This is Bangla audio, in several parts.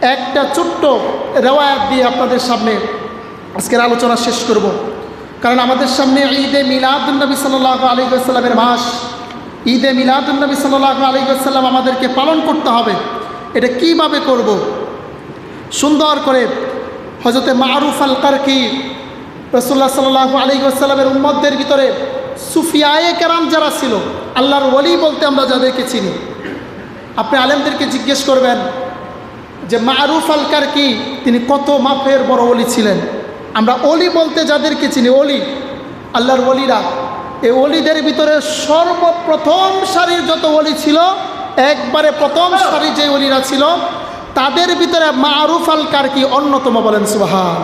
একটা ছোট্ট রেওয়ায়াত দিয়ে আপনাদের সামনে আজকের আলোচনা শেষ করব। কারণ আমাদের সামনে ঈদে মিলাদুলনবী সাল্লাহ আলিসাল্লামের মাস। ঈদে মিলাদুলনবী সাল্লাহ আলিসাল্লাম আমাদেরকে পালন করতে হবে। এটা কীভাবে করব। সুন্দর করে হজরতে মারুফ আল কারকি রসুল্লাহ সাল্লাহ আলিসাল্লামের উম্মদের ভিতরে সুফিয়ায়ে কেরাম যারা ছিল, আল্লাহর ওলি বলতে আমরা যাদেরকে চিনি। আপনি আলেমদেরকে জিজ্ঞেস করবেন যে মারুফ আল কারকি, তিনি কত মাফের বড় অলি ছিলেন। আমরা অলি বলতে যাদেরকে চিনি অলি আল্লাহর অলিরা এই অলিদের ভিতরে সর্বপ্রথম সারির যত অলি ছিল, একবারে প্রথম সারি যে অলিরা ছিল, তাদের ভিতরে মারুফ আল কারকি অন্যতম বলেন সুহান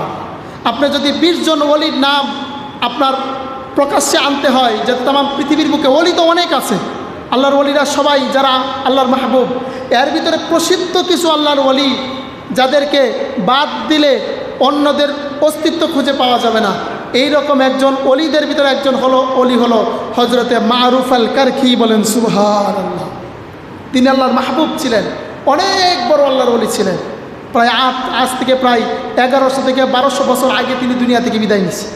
আপনি যদি বিশ জন অলির নাম আপনার প্রকাশ্যে আনতে হয়, যে তাম পৃথিবীর বুকে অলি তো অনেক আছে আল্লাহর অলিরা সবাই যারা আল্লাহর মাহবুব, এর ভিতরে প্রসিদ্ধ কিছু আল্লাহর অলি যাদেরকে বাদ দিলে অন্যদের অস্তিত্ব খুঁজে পাওয়া যাবে না। এই রকম একজন অলিদের ভিতরে একজন হলো অলি হলো হজরতে মারুফ আল কারখি বলেন সুহান আল্লাহ তিনি আল্লাহর মাহবুব ছিলেন, অনেক বড় আল্লাহর অলি ছিলেন। প্রায় আট, আজ থেকে প্রায় এগারোশো থেকে বারোশো বছর আগে তিনি দুনিয়া থেকে বিদায় নিছে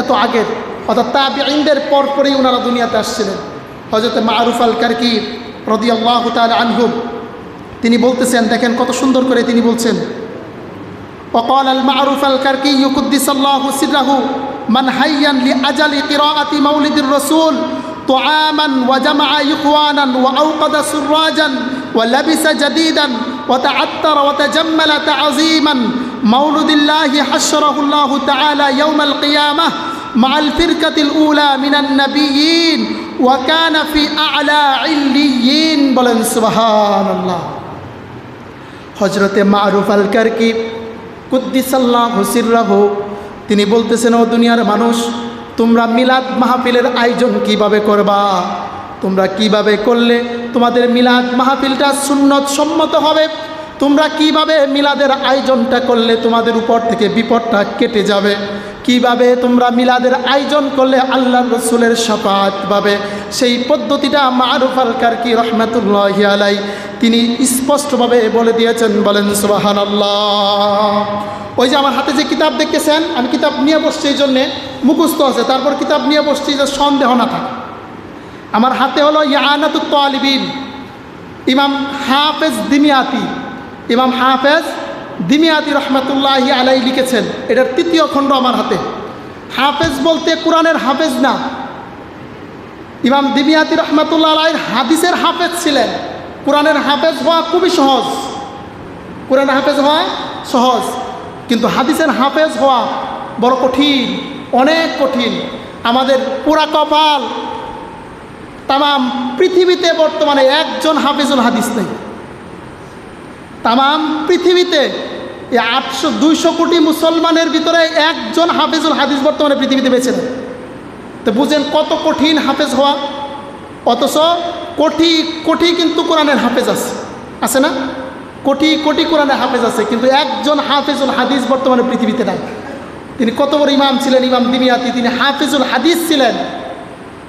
এত আগের অর্থাৎ তাবিনদের পর পরেই ওনারা দুনিয়াতে আসছিলেন হজরত মারুফ আল কারকি রদি আল্লাহ তাল আনহুব তিনি বলতেছেন দেখেন কত সুন্দর করে তিনি বলছেন وقال المعروف الكركي يقدس الله سره من حيا لأجل قراءة مولد الرسول طعاما وجمع إخوانا وأوقد سراجا ولبس جديدا وتعطر وتجمل تعظيما مولد الله حشره الله تعالى يوم القيامة مع الفرقة الأولى من النبيين وكان في أعلى عليين بلن سبحان الله হজরতে মারুফ আল কারকি কুদ্দিসাল্লাহ হুসিরাহ তিনি বলতেছেন ও দুনিয়ার মানুষ তোমরা মিলাদ মাহফিলের আয়োজন কিভাবে করবা তোমরা কিভাবে করলে তোমাদের মিলাদ মাহফিলটা সুন্নত সম্মত হবে তোমরা কীভাবে মিলাদের আয়োজনটা করলে তোমাদের উপর থেকে বিপদটা কেটে যাবে? কীভাবে তোমরা মিলাদের আয়োজন করলে আল্লাহ রসুলের সাফাত পাবে? সেই পদ্ধতিটা মারুফ আল কারকি রহমতুল্লাহ আলাই তিনি স্পষ্টভাবে বলে দিয়েছেন, বলেন সুবাহান ওই যে আমার হাতে যে কিতাব দেখতেছেন, আমি কিতাব নিয়ে বসছি এই জন্যে মুখস্থ আছে, তারপর কিতাব নিয়ে বসছি যে সন্দেহ না থাকে। আমার হাতে হলো ইয়ানাতুত আলিবিন ইমাম হাফেজ দিমিয়াতি। ইমাম হাফেজ দিমিয়াতি রহমতুল্লাহ আলাই লিখেছেন, এটার তৃতীয় খণ্ড আমার হাতে। হাফেজ বলতে কোরআনের হাফেজ না। ইমাম দিমিয়াতি রহমতুল্লাহ আলাই হাদিসের হাফেজ ছিলেন। কোরআনের হাফেজ হওয়া খুবই সহজ। কোরআনের হাফেজ হওয়া সহজ। কিন্তু হাদিসের হাফেজ হওয়া বড় কঠিন, অনেক কঠিন। আমাদের পুরা কপাল তাম পৃথিবীতে বর্তমানে একজন হাফিজুল হাদিস নেই। তাম পৃথিবীতে এই আটশো দুইশো কোটি মুসলমানের ভিতরে একজন হাফিজুল হাদিস বর্তমানে পৃথিবীতে বেছে নেয় তো বুঝেন কত কঠিন হাফেজ হওয়া। অথচ কোটি কোটি কিন্তু কোরআনের হাফেজ আছে। আছে না? কোটি কোটি কোরআনের হাফেজ আছে, কিন্তু একজন হাফেজুল হাদিস বর্তমানে পৃথিবীতে নাই। তিনি কত বড় ইমাম ছিলেন? ইমাম দিমিয়াতি, তিনি হাফিজুল হাদিস ছিলেন।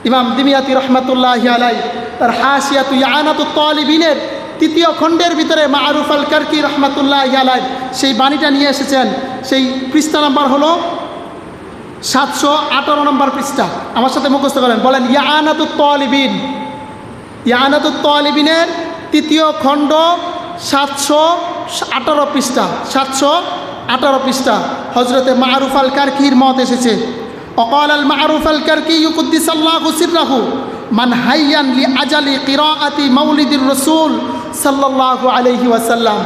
ইমাম দিমিয়াতি রহমাতুল্লাহ আলাই তার হাসিয়াতু ইয়ানাতু তলিবিনের তৃতীয় খণ্ডের ভিতরে মারুফ আল কারকি রহমতুল্লাহ আলাই সেই বাণীটা নিয়ে এসেছেন। সেই পৃষ্ঠা নাম্বার হলো সাতশো আঠারো নম্বর পৃষ্ঠা। আমার সাথে মুখস্থ করেন। বলেন ইয়ানাতু তলিবিন। ইয়ানাতু তলিবিনের তৃতীয় খণ্ড সাতশো আঠারো পৃষ্ঠা। সাতশো আঠারো পৃষ্ঠা। হজরতে মারুফ আল কারকির মত এসেছে। অকল আল মারুফ আল কারকি ইউকুদ্দিসাল্লাহু রাহু মান হাইয়ান লি আজালি কিরাআতি মাউলিদির রসুল। সাল্লাল্লাহু আলাইহি ওয়াসাল্লাম,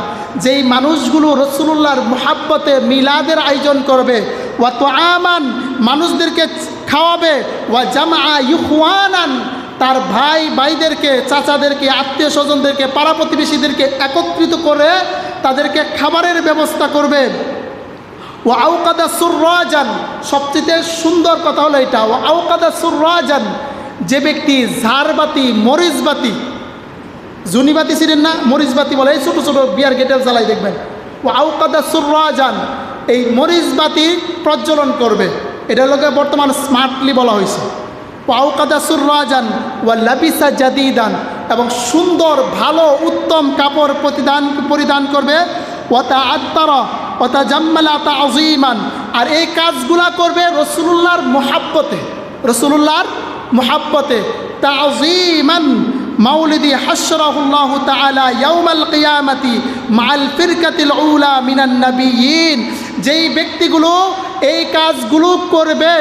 যেই মানুষগুলো রসুল্লাহর মোহাব্বতে মিলাদের আয়োজন করবে, ওয়া তো আমান মানুষদেরকে খাওয়াবে, ওয়া জামা ইউখানান তার ভাই ভাইদেরকে, চাচাদেরকে, আত্মীয় স্বজনদেরকে, পাড়া প্রতিবেশীদেরকে একত্রিত করে তাদেরকে খাবারের ব্যবস্থা করবে। ও আউকাদা সুরাজান সবচেয়ে সুন্দর কথা হলো এটা ও আউকাদা সুরাজান যে ব্যক্তি ঝাড়বাতি, মরিচবাতি জুনিবাতি ছিলেন না মরিচবাতি বলে, এই ছোটো ছোটো বিয়ার গেটের জ্বালাই দেখবেন। ও আউকাদা সুরাজান এই মরিচবাতি প্রজ্বলন করবে। এটা লোকে বর্তমান স্মার্টলি বলা হয়েছে। ও আউকাদা সুরাজান ওয়া লাবিসা জাদিদান, এবং সুন্দর, ভালো, উত্তম কাপড় প্রতিদান, পরিধান করবে। ওতা আত্মারা ওতা জাম্মালা তা আজিমান আর এই কাজগুলা করবে রসুল্লাহর মোহাব্বতে। রসুল্লাহর মোহাব্বতে। তা আজিমান মাউলিদি হাসরাহুল্লাহ তাআলা কিয়ামাতি মাআল ফিরকাতিল উলা মিনান নাবিয়িন। যেই ব্যক্তিগুলো এই কাজগুলো করবে,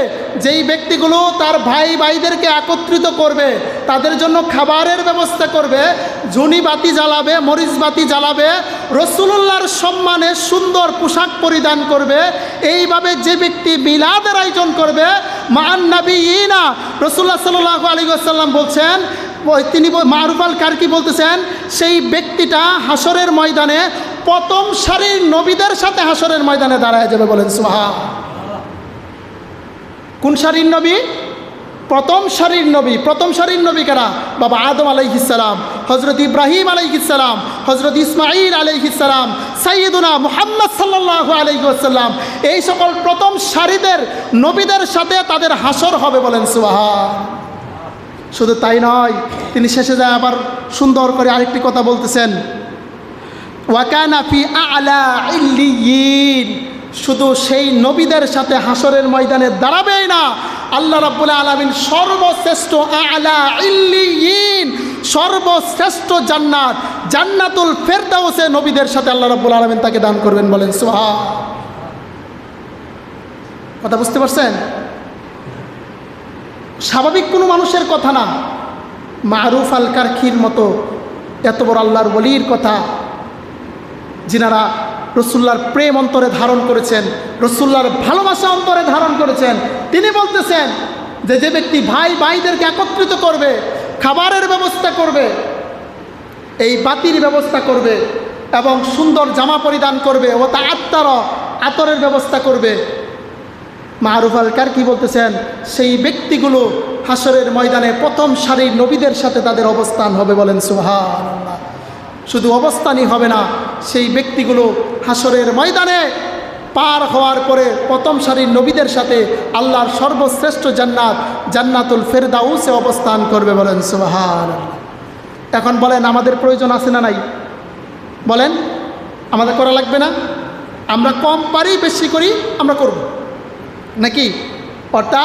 যেই ব্যক্তিগুলো তার ভাই ভাইদেরকে একত্রিত করবে, তাদের জন্য খাবারের ব্যবস্থা করবে ঝুনি বাতি জ্বালাবে, মরিচ বাতি জ্বালাবে রসুল্লাহর সম্মানে সুন্দর পোশাক পরিধান করবে, এইভাবে যে ব্যক্তি মিলাদের আয়োজন করবে মান নাবি ইনা রসুল্লাহ সাল্লাহ আলী আসাল্লাম বলছেন তিনি বল- মারুফ আল কারকি বলতেছেন, সেই ব্যক্তিটা হাসরের ময়দানে প্রথম সারির নবীদের সাথে হাসরের ময়দানে দাঁড়ায় যাবে বলেন সুহা কোন সারির নবী? প্রথম সারির নবী। প্রথম সারির নবী কারা? বাবা আদম আলাইহিসালাম হজরত ইব্রাহিম আলাইহিসালাম হজরত ইসমাইল আলাইহিসালাম সাইয়দুনা মুহাম্মদ সাল্লাহ আলাইসাল্লাম এই সকল প্রথম সারিদের নবীদের সাথে তাদের হাসর হবে বলেন সুবাহা শুধু তাই নয়, তিনি শেষে যায় আবার সুন্দর করে আরেকটি কথা বলতেছেন। ওয়াকানা ফি আলা শুধু সেই নবীদের সাথে হাসরের ময়দানে দাঁড়াবেই না। আল্লাহ রাব্বুল আলামিন সর্বশ্রেষ্ঠ আলা ইল্লিয়িন সর্বশ্রেষ্ঠ জান্নাত, জান্নাতুল ফেরদাউসে নবীদের সাথে আল্লাহ রাব্বুল আলামিন তাকে দান করবেন বলেন, সুবহান। কথা বুঝতে পারছেন? স্বাভাবিক কোনো মানুষের কথা না। মারুফ আল কারখির মতো এত বড় আল্লাহর বলির কথা যিনারা রসুল্লার প্রেম অন্তরে ধারণ করেছেন রসুল্লার ভালোবাসা অন্তরে ধারণ করেছেন, তিনি বলতেছেন যে যে ব্যক্তি ভাই ভাইদেরকে একত্রিত করবে, খাবারের ব্যবস্থা করবে, এই বাতির ব্যবস্থা করবে এবং সুন্দর জামা পরিধান করবে, ও তা আত্মার আতরের ব্যবস্থা করবে। মারুফ আলকার কি বলতেছেন? সেই ব্যক্তিগুলো হাসরের ময়দানে প্রথম সারির নবীদের সাথে তাদের অবস্থান হবে বলেন সুহান শুধু অবস্থানই হবে না, সেই ব্যক্তিগুলো হাসরের ময়দানে পার হওয়ার পরে প্রথম সারির নবীদের সাথে আল্লাহর সর্বশ্রেষ্ঠ জান্নাত, জান্নাতুল ফেরদাউসে অবস্থান করবে বলেন সুহান এখন বলেন, আমাদের প্রয়োজন আছে না নাই? বলেন, আমাদের করা লাগবে না? আমরা কম পারি, বেশি করি, আমরা করব। নাকি? অর্থাৎ